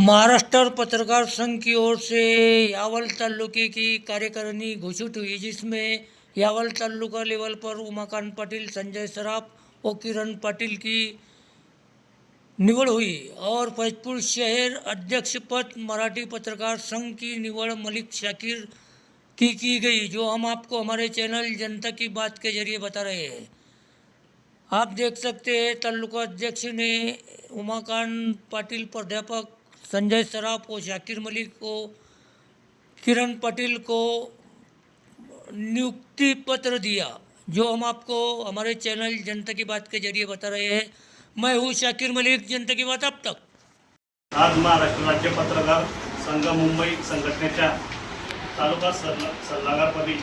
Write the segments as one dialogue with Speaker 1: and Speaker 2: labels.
Speaker 1: महाराष्ट्र पत्रकार संघ की ओर से यावल ताल्लुके की कार्यकारिणी घोषित हुई, जिसमें यावल ताल्लुका लेवल पर उमाकांत पाटिल, संजय सराफ और किरण पाटिल की निवड़ हुई और फैजपुर शहर अध्यक्ष पद मराठी पत्रकार संघ की निवड़ मलिक शाकिर की की गई, जो हम आपको हमारे चैनल जनता की बात के ज़रिए बता रहे हैं। आप देख सकते हैं तालुका अध्यक्ष ने उमाकांत पाटिल, प्राध्यापक संजय सराफ और शाकिर मलिक को, किरण पटेल को नियुक्ति पत्र दिया, जो हम आपको हमारे चैनल जनता की बात के ज़रिए बता रहे हैं। मैं हूँ शाकिर मलिक, जनता की बात अब तक।
Speaker 2: आज महाराष्ट्र राज्य पत्रकार संघ मुंबई संघटनेच्या तालुका सल्ला सल्लागारपदी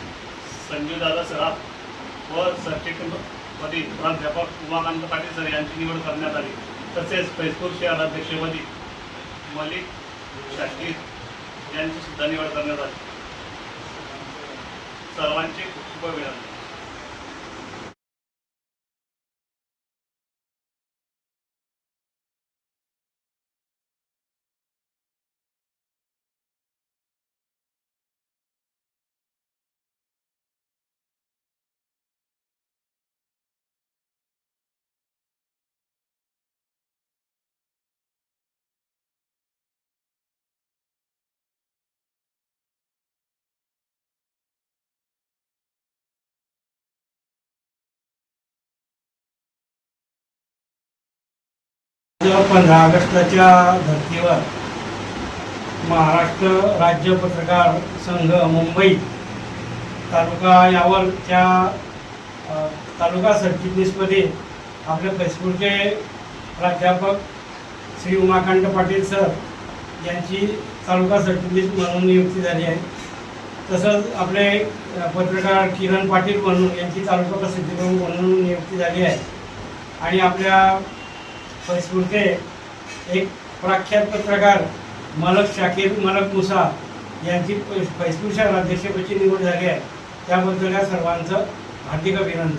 Speaker 2: संजूदादा सराफ व सरचिटपदी प्राध्यापक उमाकांत पाटील सर यांची निवड करण्यात आली. तसेच मलिक शाकीर यांची सुद्धा निवड करण्यात आली. सर्वांचे खूप खूप विनंती
Speaker 3: पंधरा ऑगस्टच्या धर्तीवर महाराष्ट्र राज्य पत्रकार संघ मुंबई तालुका यावरच्या तालुका सरचिटणीसमध्ये आपले फैजपूरचे प्राध्यापक श्री उमाकांत पाटील सर यांची तालुका सरचिटणीस म्हणून नियुक्ती झाली आहे. तसंच आपले पत्रकार किरण पाटील म्हणून यांची तालुका प्रसिद्धी म्हणून नियुक्ती झाली आहे. आणि आपल्या फैसपूरचे एक प्रख्यात पत्रकार मलक शाकीर मलक मुसा यांची फैसपूर शहर अध्यक्षपदी निवड झाली आहे. त्याबद्दल या सर्वांचं हार्दिक अभिनंदन.